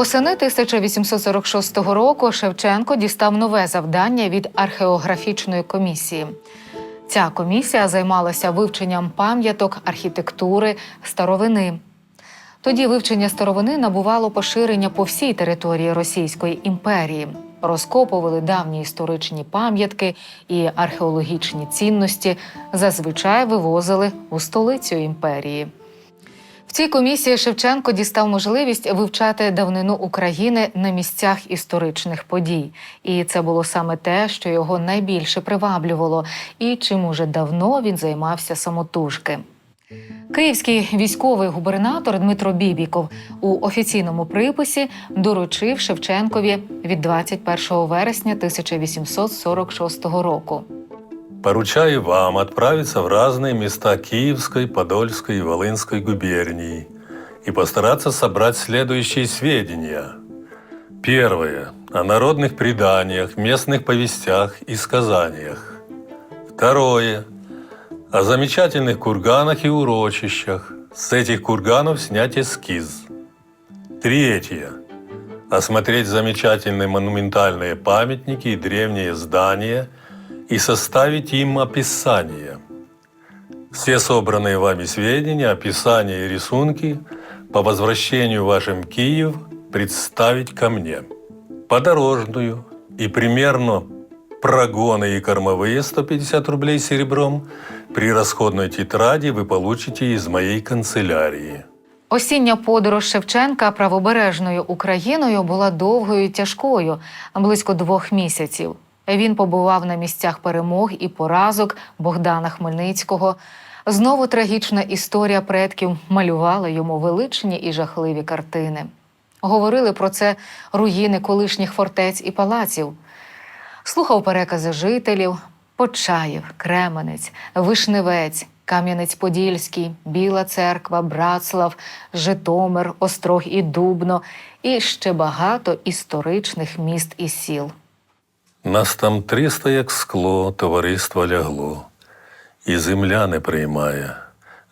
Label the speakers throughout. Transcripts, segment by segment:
Speaker 1: Восени 1846 року Шевченко дістав нове завдання від археографічної комісії. Ця комісія займалася вивченням пам'яток, архітектури, старовини. Тоді вивчення старовини набувало поширення по всій території Російської імперії. Розкопували давні історичні пам'ятки і археологічні цінності, зазвичай вивозили у столицю імперії. В цій комісії Шевченко дістав можливість вивчати давнину України на місцях історичних подій. І це було саме те, що його найбільше приваблювало, і чим уже давно він займався самотужки. Київський військовий губернатор Дмитро Бібіков у офіційному приписі доручив Шевченкові від 21 вересня 1846 року.
Speaker 2: Поручаю вам отправиться в разные места Киевской, Подольской и Волынской губернии и постараться собрать следующие сведения. Первое. О народных преданиях, местных повестях и сказаниях. Второе. О замечательных курганах и урочищах. С этих курганов снять эскиз. Третье. Осмотреть замечательные монументальные памятники и древние здания и составить им описание. Все собранные вами сведения, описания и рисунки по возвращению вашим в Киев представить ко мне. Подорожную и примерно прогоны и кормовые 150 рублей серебром при расходной тетради вы получите из моей канцелярии.
Speaker 1: Осіння подорож Шевченка правобережною Україною була довгою і тяжкою, близько двох місяців. Він побував на місцях перемог і поразок Богдана Хмельницького. Знову трагічна історія предків малювала йому величні і жахливі картини. Говорили про це руїни колишніх фортець і палаців. Слухав перекази жителів Почаїв, Кременець, Вишневець, Кам'янець-Подільський, Біла Церква, Братслав, Житомир, Острог і Дубно, і ще багато історичних міст і сіл.
Speaker 2: Нас там триста, як скло, товариство лягло, і земля не приймає,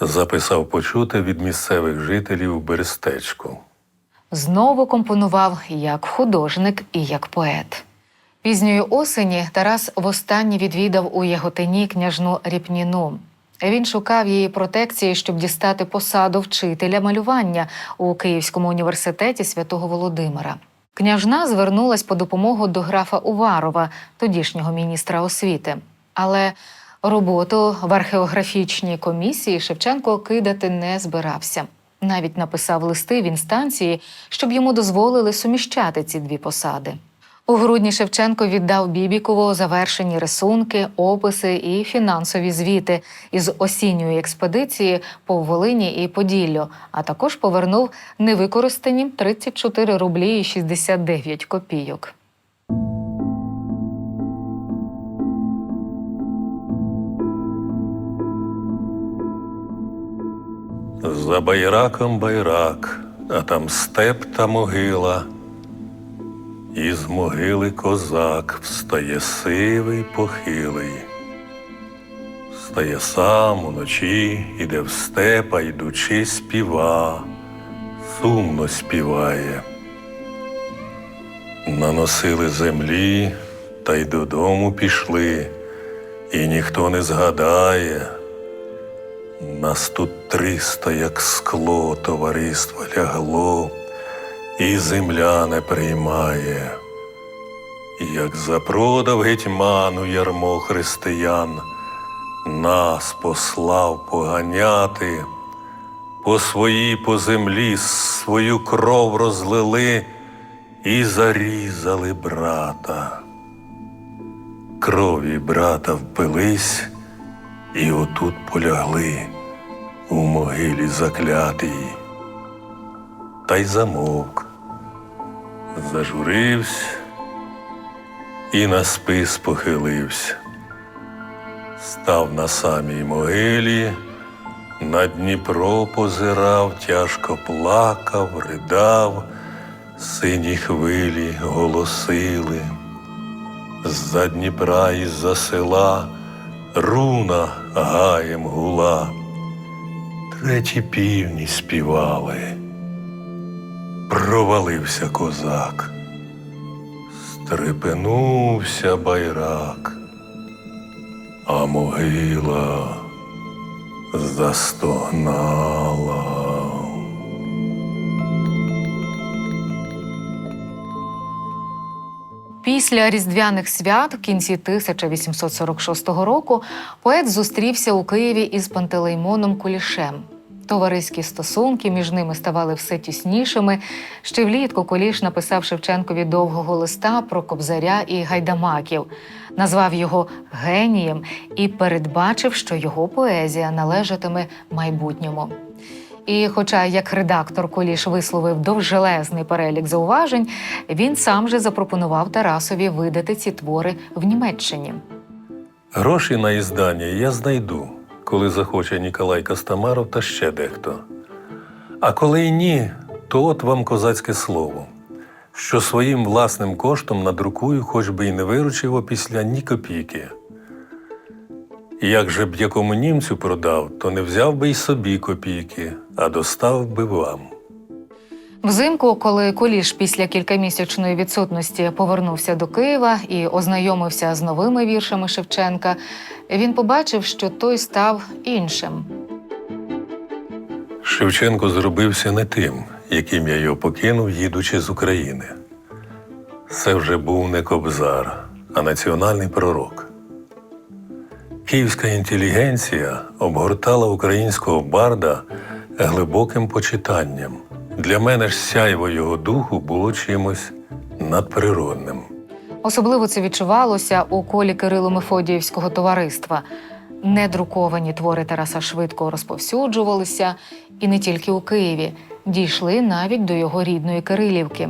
Speaker 2: записав почуте від місцевих жителів Берестечку.
Speaker 1: Знову компонував як художник і як поет. Пізньої осені Тарас востаннє відвідав у Яготині княжну Ріпніну. Він шукав її протекції, щоб дістати посаду вчителя малювання у Київському університеті святого Володимира. Княжна звернулась по допомогу до графа Уварова, тодішнього міністра освіти. Але роботу в археографічній комісії Шевченко кидати не збирався. Навіть написав листи в інстанції, щоб йому дозволили суміщати ці дві посади. У грудні Шевченко віддав Бібікову завершені рисунки, описи і фінансові звіти із осінньої експедиції по Волині і Поділлю, а також повернув невикористані 34 рублі і 69 копійок.
Speaker 2: За байраком байрак, а там степ та могила. Із могили козак встає сивий похилий. Встає сам уночі, іде в степа, йдучи, співа, сумно співає. Наносили землі та й додому пішли, і ніхто не згадає. Нас тут триста, як скло, товариство лягло, і земля не приймає. Як запродав гетьману ярмо християн, нас послав поганяти, по своїй по землі свою кров розлили і зарізали брата. Крові брата впились і отут полягли у могилі заклятій. Та й замовк, зажурився і на спис похилився. Став на самій могилі, на Дніпро позирав, тяжко плакав, ридав, сині хвилі голосили. З-за Дніпра і з-за села руна гаєм гула. Треті півні співали. Провалився козак. Стрепенувся байрак, а могила застогнала.
Speaker 1: Після різдвяних свят в кінці 1846 року поет зустрівся у Києві із Пантелеймоном Кулішем. Товариські стосунки між ними ставали все тіснішими. Ще влітку Куліш написав Шевченкові довгого листа про кобзаря і гайдамаків, назвав його генієм і передбачив, що його поезія належатиме майбутньому. І, хоча як редактор Куліш висловив довжелезний перелік зауважень, він сам же запропонував Тарасові видати ці твори в Німеччині.
Speaker 2: Гроші на іздання я знайду, коли захоче Ніколай Костомаров та ще дехто. А коли й ні, то от вам козацьке слово, що своїм власним коштом надрукую, хоч би й не виручив опісля ні копійки. Як же б якому німцю продав, то не взяв би й собі копійки, а достав би вам.
Speaker 1: Взимку, коли Куліш після кількамісячної відсутності повернувся до Києва і ознайомився з новими віршами Шевченка, він побачив, що той став іншим.
Speaker 2: Шевченко зробився не тим, яким я його покинув, їдучи з України. Це вже був не кобзар, а національний пророк. Київська інтелігенція обгортала українського барда глибоким почитанням. Для мене ж сяйво його духу було чимось надприродним.
Speaker 1: Особливо це відчувалося у колі Кирило-Мефодіївського товариства. Недруковані твори Тараса швидко розповсюджувалися, і не тільки у Києві, дійшли навіть до його рідної Кирилівки.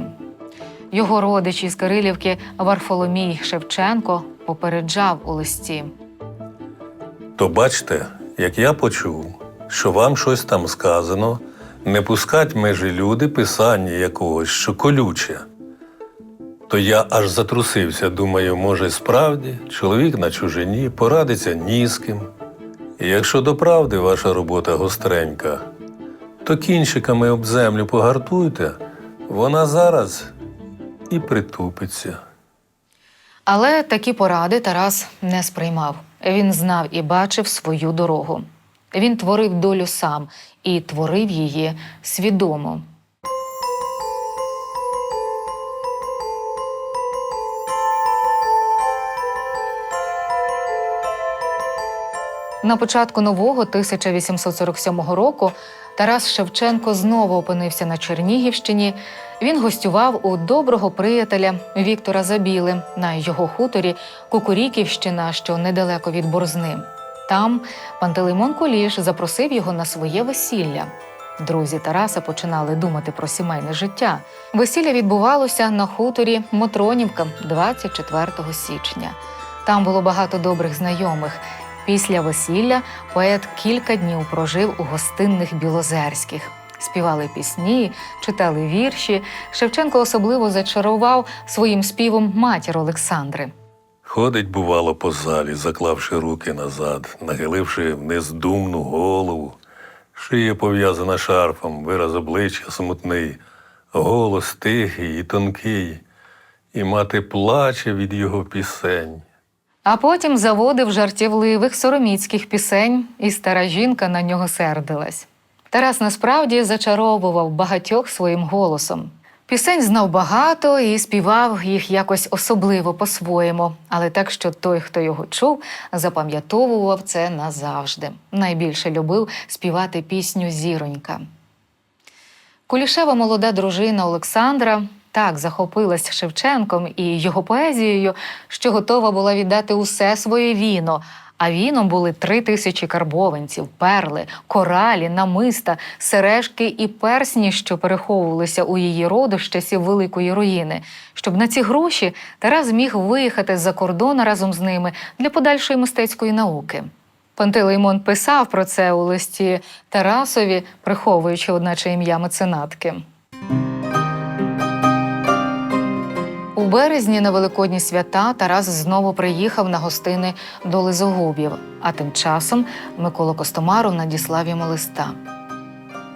Speaker 1: Його родич із Кирилівки Варфоломій Шевченко попереджав у листі.
Speaker 2: То бачте, як я почув, що вам щось там сказано, не пускать межі люди писання якогось, що колюче. То я аж затрусився, думаю, може, справді чоловік на чужині порадиться ні з ким. І якщо до правди ваша робота гостренька, то кінчиками об землю погартуйте, вона зараз і притупиться.
Speaker 1: Але такі поради Тарас не сприймав. Він знав і бачив свою дорогу. Він творив долю сам і творив її свідомо. На початку нового 1847 року Тарас Шевченко знову опинився на Чернігівщині. Він гостював у доброго приятеля Віктора Забіли на його хуторі Кукуріківщина, що недалеко від Борзни. Там Пантелеймон Куліш запросив його на своє весілля. Друзі Тараса починали думати про сімейне життя. Весілля відбувалося на хуторі Мотронівка 24 січня. Там було багато добрих знайомих. Після весілля поет кілька днів прожив у гостинних білозерських. Співали пісні, читали вірші. Шевченко особливо зачарував своїм співом матір Олександри.
Speaker 2: Ходить, бувало, по залі, заклавши руки назад, нахиливши вниз думну голову, шия пов'язана шарфом, вираз обличчя смутний, голос тихий і тонкий, і мати плаче від його пісень.
Speaker 1: А потім заводив жартівливих сороміцьких пісень, і стара жінка на нього сердилась. Тарас насправді зачаровував багатьох своїм голосом. Пісень знав багато і співав їх якось особливо по-своєму, але так, що той, хто його чув, запам'ятовував це назавжди. Найбільше любив співати пісню Зіронька. Кулішева молода дружина Олександра так захопилась Шевченком і його поезією, що готова була віддати усе своє віно. А віном були три тисячі карбованців, перли, коралі, намиста, сережки і персні, що переховувалися у її роду з часів великої руїни. Щоб на ці гроші Тарас зміг виїхати з-за кордону разом з ними для подальшої мистецької науки. Пантелеймон писав про це у листі Тарасові, приховуючи, одначе ім'я меценатки. У березні на великодні свята Тарас знову приїхав на гостини до Лизогубів, а тим часом Микола Костомаров надіслав йому листа.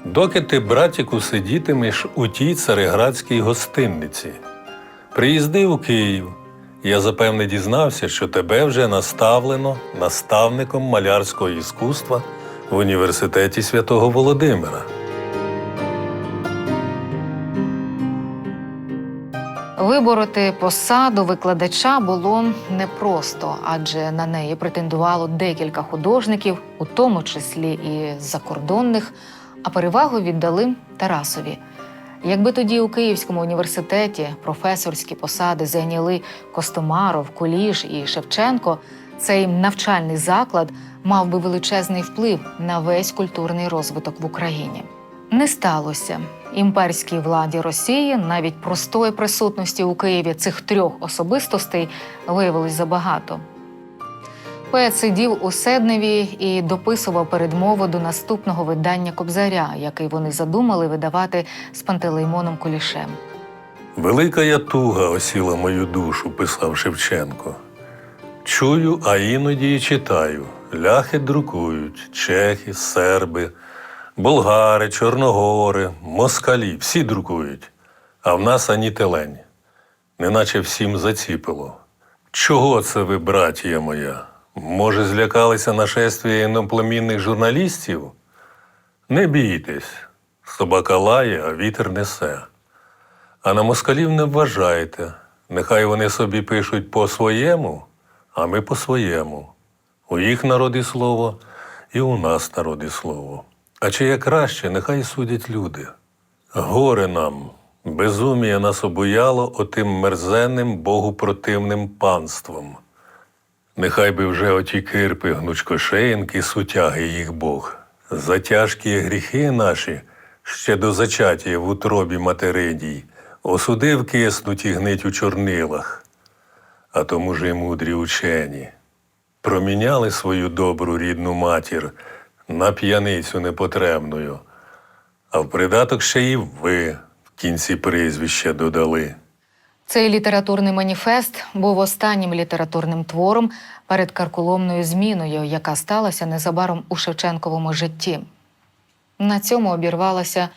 Speaker 2: Доки ти, братіку, сидітимеш у тій цареградській гостинниці. Приїздив у Київ. Я запевне дізнався, що тебе вже наставлено наставником малярського іскусства в університеті святого Володимира.
Speaker 1: Вибороти посаду викладача було непросто, адже на неї претендувало декілька художників, у тому числі і закордонних, а перевагу віддали Тарасові. Якби тоді у Київському університеті професорські посади зайняли Костомаров, Куліш і Шевченко, цей навчальний заклад мав би величезний вплив на весь культурний розвиток в Україні. Не сталося. Імперській владі Росії навіть простої присутності у Києві цих трьох особистостей виявилось забагато. Поет сидів у Седневі і дописував передмову до наступного видання Кобзаря, який вони задумали видавати з Пантелеймоном Кулішем.
Speaker 2: Велика я туга осіла мою душу, писав Шевченко. Чую, а іноді і читаю. Ляхи друкують, чехи, серби, болгари, чорногори, москалі всі друкують, а в нас ані телень. Неначе всім заціпило. Чого це ви, братія моя? Може, злякалися нашествія іноплемінних журналістів? Не бійтесь, собака лає, а вітер несе. А на москалів не вважайте. Нехай вони собі пишуть по-своєму, а ми по-своєму. У їх народі слово, і у нас народі слово. А чиє краще, нехай судять люди. Горе нам, безумія нас обуяло отим мерзенним богупротивним панством. Нехай би вже оті кирпи, гнучкошеїнки, сутяги їх Бог. За тяжкі гріхи наші, ще до зачаття в утробі материній, осудив киснуть і гнить у чорнилах. А тому ж і мудрі учені проміняли свою добру рідну матір на п'яницю непотребною, а в придаток ще й ви в кінці прізвища додали.
Speaker 1: Цей літературний маніфест був останнім літературним твором перед карколомною зміною, яка сталася незабаром у Шевченковому житті. На цьому обірвалася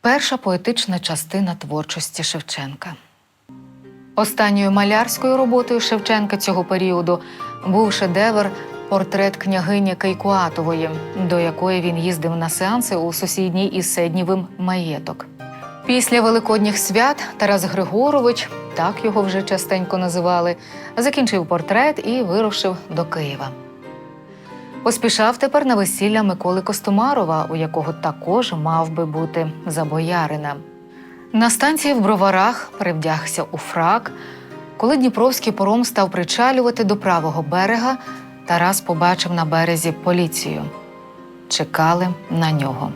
Speaker 1: перша поетична частина творчості Шевченка. Останньою малярською роботою Шевченка цього періоду був шедевр портрет княгині Кейкуатової, до якої він їздив на сеанси у сусідній із Седнівим маєток. Після великодніх свят Тарас Григорович, так його вже частенько називали, закінчив портрет і вирушив до Києва. Поспішав тепер на весілля Миколи Костомарова, у якого також мав би бути за боярина. На станції в Броварах перевдягся у фрак. Коли Дніпровський пором став причалювати до правого берега, Тарас побачив на березі поліцію. Чекали на нього.